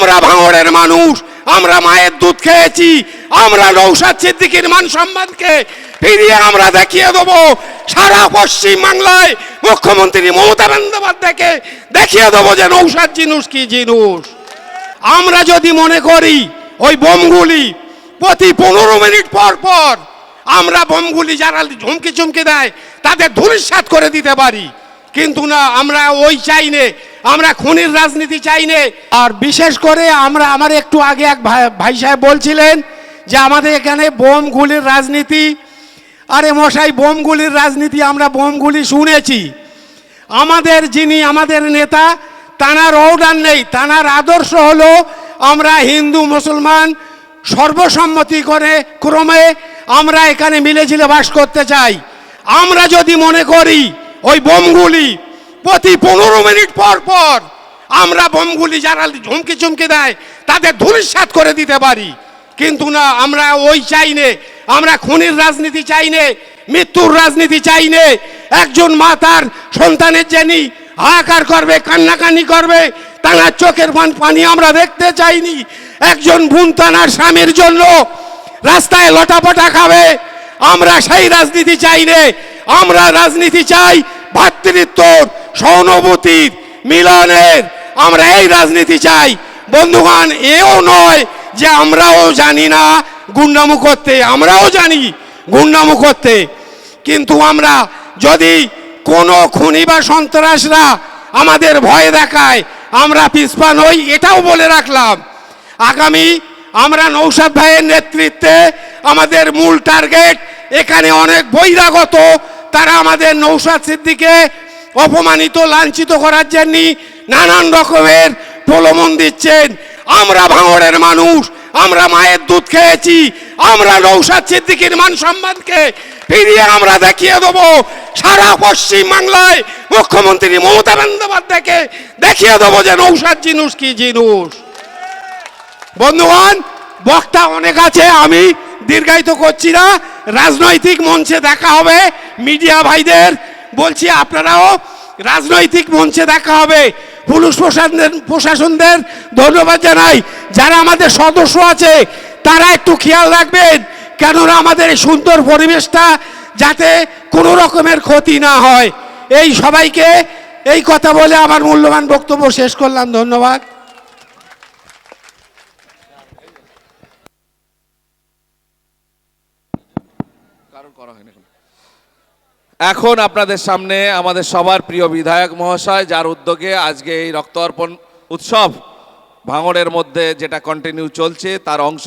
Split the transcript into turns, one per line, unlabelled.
আমরা ভাঙড়ের মানুষ, আমরা মায়ের দুধ খেয়েছি, আমরা নৌসাদ সিদ্দিকির মান সম্মানকে ফিরিয়ে আমরা দেখিয়ে দেবো। সারা পশ্চিম বাংলায় মুখ্যমন্ত্রী মমতা বন্দ্যোপাধ্যায়কে দেখিয়ে দেবো যে নৌসাদ জিনুস কি জিনুস। আমরা যদি মনে করি ওই বোমগুলি প্রতি পনেরো মিনিট পর পর আমরা বোমগুলি যারা ঝুমকি চুমকি দেয়, তাদের ধূলিসাৎ করে দিতে পারি। কিন্তু না, আমরা ওই চাই নে আমরা খুনির রাজনীতি চাই নে। আর বিশেষ করে আমরা, আমার একটু আগে এক ভাই সাহেব বলছিলেন যে আমাদের এখানে বোমগুলির রাজনীতি, আরে মশাই, বোমগুলির রাজনীতি আমরা বোমগুলি শুনেছি। আমাদের যিনি, আমাদের নেতা, তানার অর্ডার নেই, তানার আদর্শ হলো আমরা হিন্দু, মুসলমান সর্বসম্মতি করে ক্রমে আমরা এখানে মিলেঝিলে বাস করতে চাই। আমরা যদি মনে করি ওই বোমগুলি প্রতি পনেরো মিনিট পর পর আমরা বোমগুলি যারা ঝুমকি চুমকি দেয়, তাদের ধূলিসাৎ করে দিতে পারি। কিন্তু না, আমরা ওই চাই নে, আমরা খুনির রাজনীতি চাই নে, মৃত্যুর রাজনীতি চাই নে। একজন মা তার সন্তানের জেনি হাহাকার করবে, কান্নাকানি করবে তাঁর চোখের পান পানি আমরা দেখতে চাইনি। একজন বোন স্বামীর জন্য রাস্তায় লটাপটা খাবে। আমরা সেই রাজনীতি চাই নে, আমরা রাজনীতি চাই ভাতৃত্বর সহানুভূতির মিলনের। আমরা এই রাজনীতি চাই। বন্ধুগণ, এও নয় যে আমরাও জানি না গুন্ডামু করতে আমরাও জানি গুন্ডামু করতে কিন্তু আমরা যদি কোনো খুনি বা সন্ত্রাসরা আমাদের ভয় দেখায়, আমরা পিসপা নই, এটাও বলে রাখলাম। আগামী আমরা নৌসাদ ভাইয়ের নেতৃত্বে আমাদের মূল টার্গেট, এখানে অনেক বহিরাগত তারা আমাদের নৌসাদ সিদ্দিকে অপমানিত, লাঞ্ছিত করার জন্য নানান রকমের প্রলোভন দিচ্ছেন। আমরা ভাঙড়ের মানুষ, আমরা মায়ের দুধ খেয়েছি, আমরা নৌসাদ সিদ্দিকির মান সম্মানকে ফিরিয়ে আমরা দেখিয়ে দেবো। সারা পশ্চিম বাংলায় মুখ্যমন্ত্রী মমতা বন্দ্যোপাধ্যায়কে দেখিয়ে দেবো যে নৌসাদ জিনুস কি জিনুস। বন্ধুগণ, বক্তা অনেক আছে, আমি দীর্ঘায়িত করছি না। রাজনৈতিক মঞ্চে দেখা হবে মিডিয়া ভাইদের। বলছি, আপনারাও রাজনৈতিক মঞ্চে দেখা হবে। পুলিশ প্রশাসনের প্রশাসনদের ধন্যবাদ জানাই। যারা আমাদের সদস্য আছে, তারা একটু খেয়াল রাখবেন, কেননা আমাদের এই সুন্দর পরিবেশটা যাতে কোনো রকমের ক্ষতি না হয়। এই সবাইকে এই কথা বলে আমার মূল্যবান বক্তব্য শেষ করলাম। ধন্যবাদ।
এখন। আপনাদের সামনে আমাদের সবার প্রিয় বিধায়ক মহাশয়, যার উদ্যোগে আজকে এই রক্ত অর্পণ উৎসব ভাঙড়ের মধ্যে যেটা কন্টিনিউ চলছে, তার অংশ